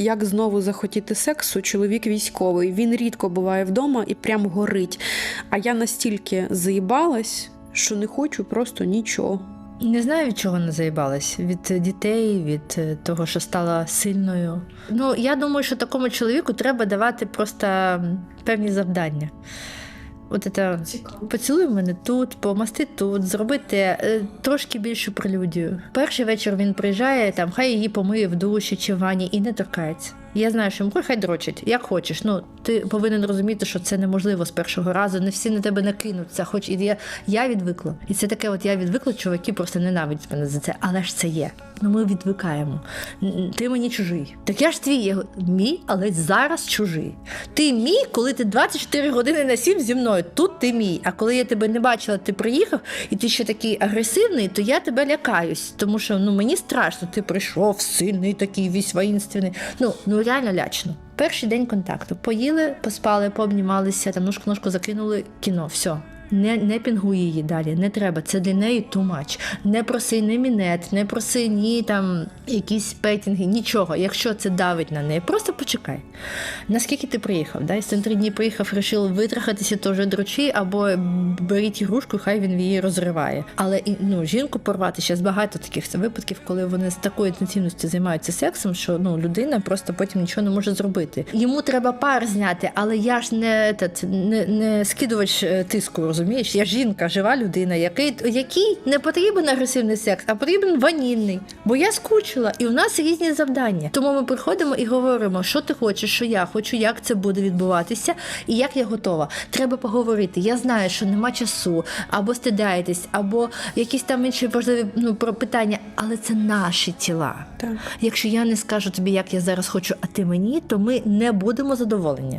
Як знову захотіти сексу, чоловік військовий. Він рідко буває вдома і прям горить. А я настільки заїбалась, що не хочу просто нічого. Не знаю, від чого не заїбалась. Від дітей, від е, того, що стала сильною. Ну, я думаю, що такому чоловіку треба давати просто певні завдання. От це поцілуй мене тут, помасти тут, зробити е, трошки більшу прелюдію. Перший вечір він приїжджає, там хай її помиє в душі чи в ванні і не торкається. Я знаю, що йому хай дрочить, як хочеш. Ну ти повинен розуміти, що це неможливо з першого разу. Не всі на тебе накинуться. Хоч і я, я відвикла. І це таке, от я відвикла, чуваки просто ненавидять мене за це. Але ж це є. Ну ми відвикаємо. Ти мені чужий. Так я ж твій я мій, але зараз чужий. Ти мій, коли ти 24 години на 7 зі мною. Тут ти мій. А коли я тебе не бачила, ти приїхав, і ти ще такий агресивний, то я тебе лякаюсь. Тому що ну мені страшно, ти прийшов сильний, такий весь воїнственний. Ну, ну реально лячно. Перший день контакту. Поїли, поспали, пообнімалися, там ножку ножку закинули кіно. Все. Не, не пінгуй її далі, не треба. Це для неї much. Не проси ні мінет, не проси ні там якісь петінги, нічого. Якщо це давить на неї, просто почекай. Наскільки ти приїхав? Да? Якщо три дні приїхав, вирішив витрахатися, то вже дрочи, або беріть ігрушку, хай він її розриває. Але ну, жінку порвати зараз багато таких випадків, коли вони з такою інтенсивністю займаються сексом, що ну людина просто потім нічого не може зробити. Йому треба пар зняти, але я ж не, не, не скидувач е, тиску, розумієш? Я жінка, жива людина, який, який не потрібен агресивний секс, а потрібен ванільний. Бо я скучила, і у нас різні завдання. Тому ми приходимо і говоримо, що ти хочеш, що я хочу, як це буде відбуватися, і як я готова. Треба поговорити. Я знаю, що нема часу, або стидаєтесь, або якісь там інші важливі ну, про питання, але це наші тіла. Так. Якщо я не скажу тобі, як я зараз хочу, а ти мені, то ми не будемо задоволені.